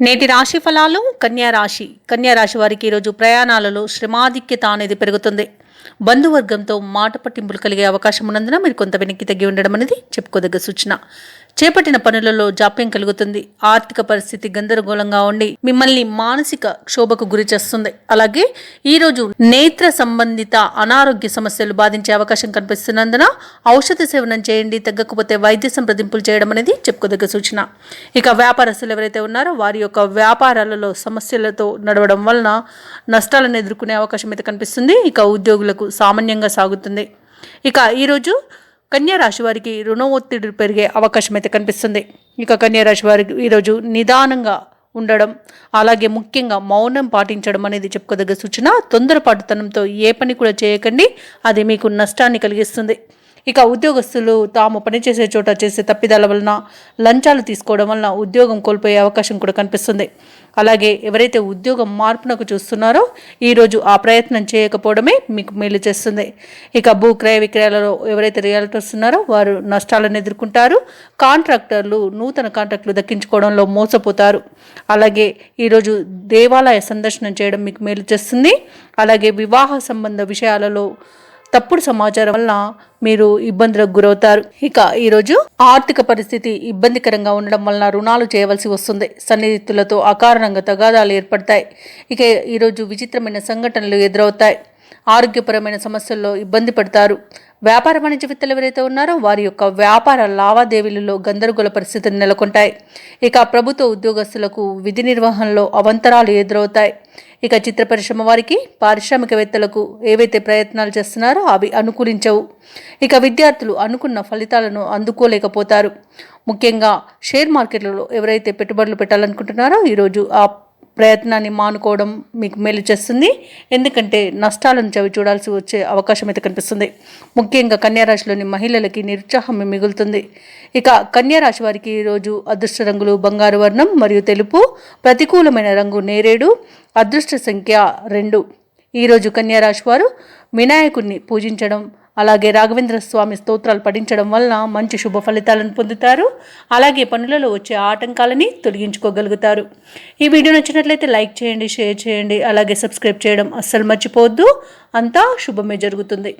నేటి రాశి ఫలాలు కన్యా రాశి. కన్యా రాశి వారికి ఈరోజు ప్రయాణాలలో శ్రమాధిక్యత అనేది పెరుగుతుంది. బంధువర్గంతో మాట పట్టింపులు కలిగే అవకాశం ఉన్నందున మీరు కొంత వెనక్కి తగ్గి ఉండడం అనేది చెప్పుకోదగ్గ సూచన. చేపట్టిన పనులలో జాప్యం కలుగుతుంది. ఆర్థిక పరిస్థితి గందరగోళంగా ఉండి మిమ్మల్ని మానసిక క్షోభకు గురి చేస్తుంది. అలాగే ఈరోజు నేత్ర సంబంధిత అనారోగ్య సమస్యలు బాధించే అవకాశం కనిపిస్తున్నందున ఔషధ సేవనం చేయండి తగ్గకపోతే వైద్య సంప్రదింపులు చేయడం అనేది చెప్పుకోదగ్గ సూచన. ఇక వ్యాపారస్తులు ఎవరైతే ఉన్నారో వారి యొక్క వ్యాపారాలలో సమస్యలతో నడవడం వలన నష్టాలను ఎదుర్కొనే అవకాశం అయితే కనిపిస్తుంది. ఇక జీవులకు సామాన్యంగా సాగుతుంది. ఇక ఈరోజు కన్యా రాశి వారికి రుణ ఒత్తిడి పెరిగే అవకాశం అయితే కనిపిస్తుంది. ఇక కన్యా రాశి వారికి ఈరోజు నిదానంగా ఉండడం అలాగే ముఖ్యంగా మౌనం పాటించడం అనేది చెప్పుకోదగ్గ సూచన. తొందరపాటుతనంతో ఏ పని కూడా చేయకండి. అది మీకు నష్టాన్ని కలిగిస్తుంది. ఇక ఉద్యోగస్తులు తాము పనిచేసే చోట చేసే తప్పిదాల వలన లంచాలు తీసుకోవడం వలన ఉద్యోగం కోల్పోయే అవకాశం కూడా కనిపిస్తుంది. అలాగే ఎవరైతే ఉద్యోగం మార్పునకు చూస్తున్నారో ఈరోజు ఆ ప్రయత్నం చేయకపోవడమే మీకు మేలు చేస్తుంది. ఇక భూ క్రయ విక్రయాలలో ఎవరైతే రియల్టర్స్ ఉన్నారో వారు నష్టాలను ఎదుర్కొంటారు. కాంట్రాక్టర్లు నూతన కాంట్రాక్టులు దక్కించుకోవడంలో మోసపోతారు. అలాగే ఈరోజు దేవాలయ సందర్శనం చేయడం మీకు మేలు చేస్తుంది. అలాగే వివాహ సంబంధ విషయాలలో తప్పుడు సమాచారం వల్ల మీరు ఇబ్బందులకు గురవుతారు. ఇక ఈరోజు ఆర్థిక పరిస్థితి ఇబ్బందికరంగా ఉండడం వలన రుణాలు చేయవలసి వస్తుంది. సన్నిహితులతో అకారణంగా తగాదాలు ఏర్పడతాయి. ఇక ఈరోజు విచిత్రమైన సంఘటనలు ఎదురవుతాయి. ఆరోగ్యపరమైన సమస్యల్లో ఇబ్బంది పడతారు. వ్యాపార వాణిజ్యవేత్తలు ఎవరైతే ఉన్నారో వారి యొక్క వ్యాపార లావాదేవీలలో గందరగోళ పరిస్థితులు నెలకొంటాయి. ఇక ప్రభుత్వ ఉద్యోగస్తులకు విధి నిర్వహణలో అవంతరాలు ఎదురవుతాయి. ఇక చిత్ర పరిశ్రమ వారికి పారిశ్రామికవేత్తలకు ఏవైతే ప్రయత్నాలు చేస్తున్నారో అవి అనుకూలించవు. ఇక విద్యార్థులు అనుకున్న ఫలితాలను అందుకోలేకపోతారు. ముఖ్యంగా షేర్ మార్కెట్లలో ఎవరైతే పెట్టుబడులు పెట్టాలనుకుంటున్నారో ఈరోజు ఆ ప్రయత్నాన్ని మానుకోవడం మీకు మేలు చేస్తుంది. ఎందుకంటే నష్టాలను చవి చూడాల్సి వచ్చే అవకాశం అయితే కనిపిస్తుంది. ముఖ్యంగా కన్యారాశిలోని మహిళలకి నిరుత్సాహం మిగులుతుంది. ఇక కన్యారాశి వారికి ఈరోజు అదృష్ట రంగులు బంగారు వర్ణం మరియు తెలుపు ప్రతికూలమైన రంగు నేరేడు అదృష్ట సంఖ్య రెండు. ఈరోజు కన్యారాశి వారు వినాయకుడిని పూజించడం అలాగే రాఘవేంద్ర స్వామి స్తోత్రాలు పఠించడం వలన మంచి శుభ ఫలితాలను పొందుతారు. అలాగే పనులలో వచ్చే ఆటంకాలని తొలగించుకోగలుగుతారు. ఈ వీడియో నచ్చినట్లయితే లైక్ చేయండి షేర్ చేయండి అలాగే సబ్స్క్రైబ్ చేయడం అస్సలు మర్చిపోవద్దు. అంతా శుభమే జరుగుతుంది.